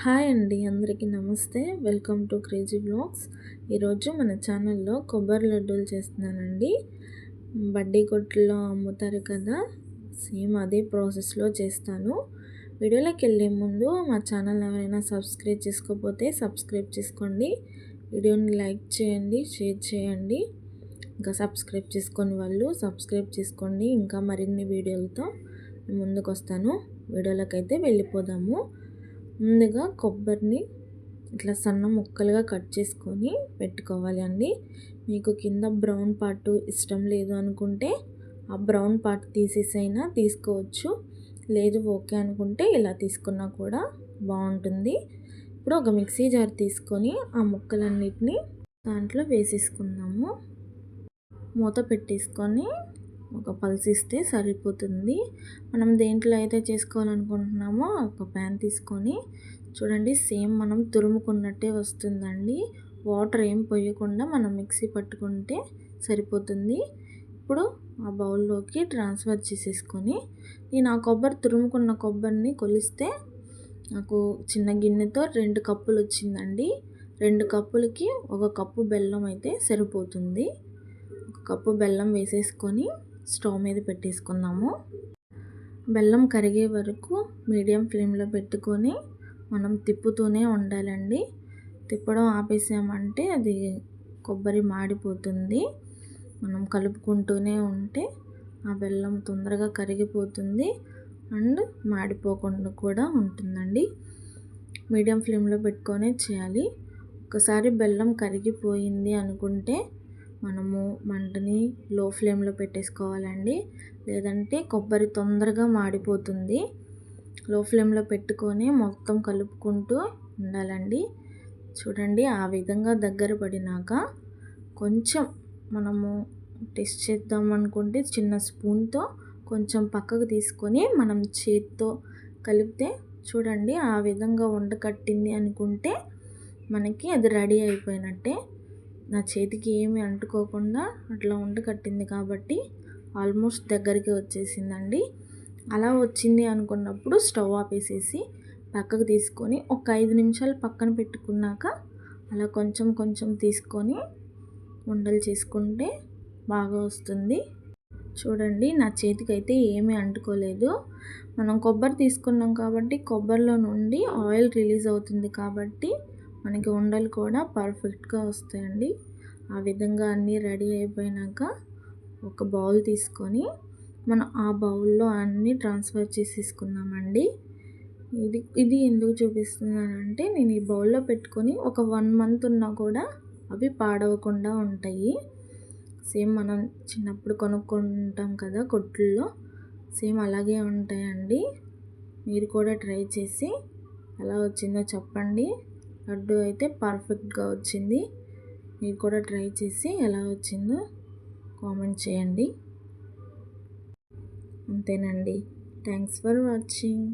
Hi అండి అందరికీ నమస్తే. వెల్కమ్ టు క్రేజీ బ్లాగ్స్ ఈరోజు మన ఛానల్లో కొబ్బరి లడ్డూలు చేస్తున్నానండి. బడ్డీ కొట్టులో అమ్ముతారు కదా సేమ్ అదే ప్రాసెస్లో చేస్తాను. వీడియోలోకి వెళ్ళే ముందు మా ఛానల్ ఎవరైనా సబ్స్క్రైబ్ చేసుకోకపోతే సబ్స్క్రైబ్ చేసుకోండి. వీడియోని లైక్ చేయండి షేర్ చేయండి. ఇంకా సబ్స్క్రైబ్ చేసుకొని వాళ్ళు సబ్స్క్రైబ్ చేసుకోండి. ఇంకా మరిన్ని వీడియోలతో ముందుకు వస్తాను వీడియోలోకి అయితే వెళ్ళిపోదాము. ముందుగా కొబ్బరిని ఇట్లా సన్న ముక్కలుగా కట్ చేసుకొని పెట్టుకోవాలి అండి. మీకు కింద బ్రౌన్ పార్ట్ ఇష్టం లేదు అనుకుంటే ఆ బ్రౌన్ పార్ట్ తీసేసైనా తీసుకోవచ్చు. లేదు ఓకే అనుకుంటే ఇలా తీసుకున్నా కూడా బాగుంటుంది. ఇప్పుడు ఒక మిక్సీ జార్ తీసుకొని ఆ ముక్కలన్నిటిని దాంట్లో వేసేసుకుందాము. మూత పెట్టేసుకొని ఒక పల్స్ ఇస్తే సరిపోతుంది. మనం దేంట్లో అయితే చేసుకోవాలనుకుంటున్నామో ఒక ప్యాన్ తీసుకొని చూడండి సేమ్ మనం తురుముకున్నట్టే వస్తుందండి. వాటర్ ఏం పోయకుండా మనం మిక్సీ పట్టుకుంటే సరిపోతుంది. ఇప్పుడు ఆ బౌల్లోకి ట్రాన్స్ఫర్ చేసేసుకొని నేను ఆ కొబ్బరి తురుముకున్న కొబ్బరిని కొలిస్తే నాకు చిన్న గిన్నెతో రెండు కప్పులు వచ్చిందండి. రెండు కప్పులకి ఒక కప్పు బెల్లం అయితే సరిపోతుంది. ఒక కప్పు బెల్లం వేసేసుకొని స్టవ్ మీద పెట్టేసుకుందాము. బెల్లం కరిగే వరకు మీడియం ఫ్లేమ్లో పెట్టుకొని మనం తిప్పుతూనే ఉండాలండి. తిప్పడం ఆపేసామంటే అది కొబ్బరి మాడిపోతుంది. మనం కలుపుకుంటూనే ఉంటే ఆ బెల్లం తొందరగా కరిగిపోతుంది అండ్ మాడిపోకుండా కూడా ఉంటుందండి. మీడియం ఫ్లేమ్లో పెట్టుకొనే చేయాలి. ఒకసారి బెల్లం కరిగిపోయింది అనుకుంటే మనము మంటని లో ఫ్లేమ్లో పెట్టేసుకోవాలండి. లేదంటే కొబ్బరి తొందరగా మాడిపోతుంది. లో ఫ్లేమ్లో పెట్టుకొని మొత్తం కలుపుకుంటూ ఉండాలండి. చూడండి ఆ విధంగా దగ్గర పడినాక కొంచెం మనము టెస్ట్ చేద్దాం అనుకుంటే చిన్న స్పూన్తో కొంచెం పక్కకు తీసుకొని మనం చేతితో కలిపితే చూడండి ఆ విధంగా ఉండకట్టింది అనుకుంటే మనకి అది రెడీ అయిపోయినట్టే. నా చేతికి ఏమి అంటుకోకుండా అట్లా ఉండి కట్టింది కాబట్టి ఆల్మోస్ట్ దగ్గరికి వచ్చేసిందండి. అలా వచ్చింది అనుకున్నప్పుడు స్టవ్ ఆపేసేసి పక్కకు తీసుకొని ఒక ఐదు నిమిషాలు పక్కన పెట్టుకున్నాక అలా కొంచెం కొంచెం తీసుకొని ఉండలు చేసుకుంటే బాగా వస్తుంది. చూడండి నా చేతికి అయితే ఏమీ అంటుకోలేదు. మనం కొబ్బరి తీసుకున్నాం కాబట్టి కొబ్బరిలో నుండి ఆయిల్ రిలీజ్ అవుతుంది కాబట్టి మనకి ఉండలు కూడా పర్ఫెక్ట్గా వస్తాయండి. ఆ విధంగా అన్నీ రెడీ అయిపోయినాక ఒక బౌల్ తీసుకొని మనం ఆ బౌల్లో అన్నీ ట్రాన్స్ఫర్ చేసేసుకుందామండి. ఇది ఇది ఎందుకు చూపిస్తున్నానంటే నేను ఈ బౌల్లో పెట్టుకొని ఒక వన్ మంత్ ఉన్నా కూడా అవి పాడవకుండా ఉంటాయి. సేమ్ మనం చిన్నప్పుడు కొనుక్కుంటాం కదా కొట్టుల్లో సేమ్ అలాగే ఉంటాయండి. మీరు కూడా ట్రై చేసి ఎలా వచ్చిందో చెప్పండి. లడ్డు అయితే పర్ఫెక్ట్గా వచ్చింది. మీరు కూడా ట్రై చేసి ఎలా వచ్చిందో కామెంట్ చేయండి. అంతేనండి. Thanks for watching.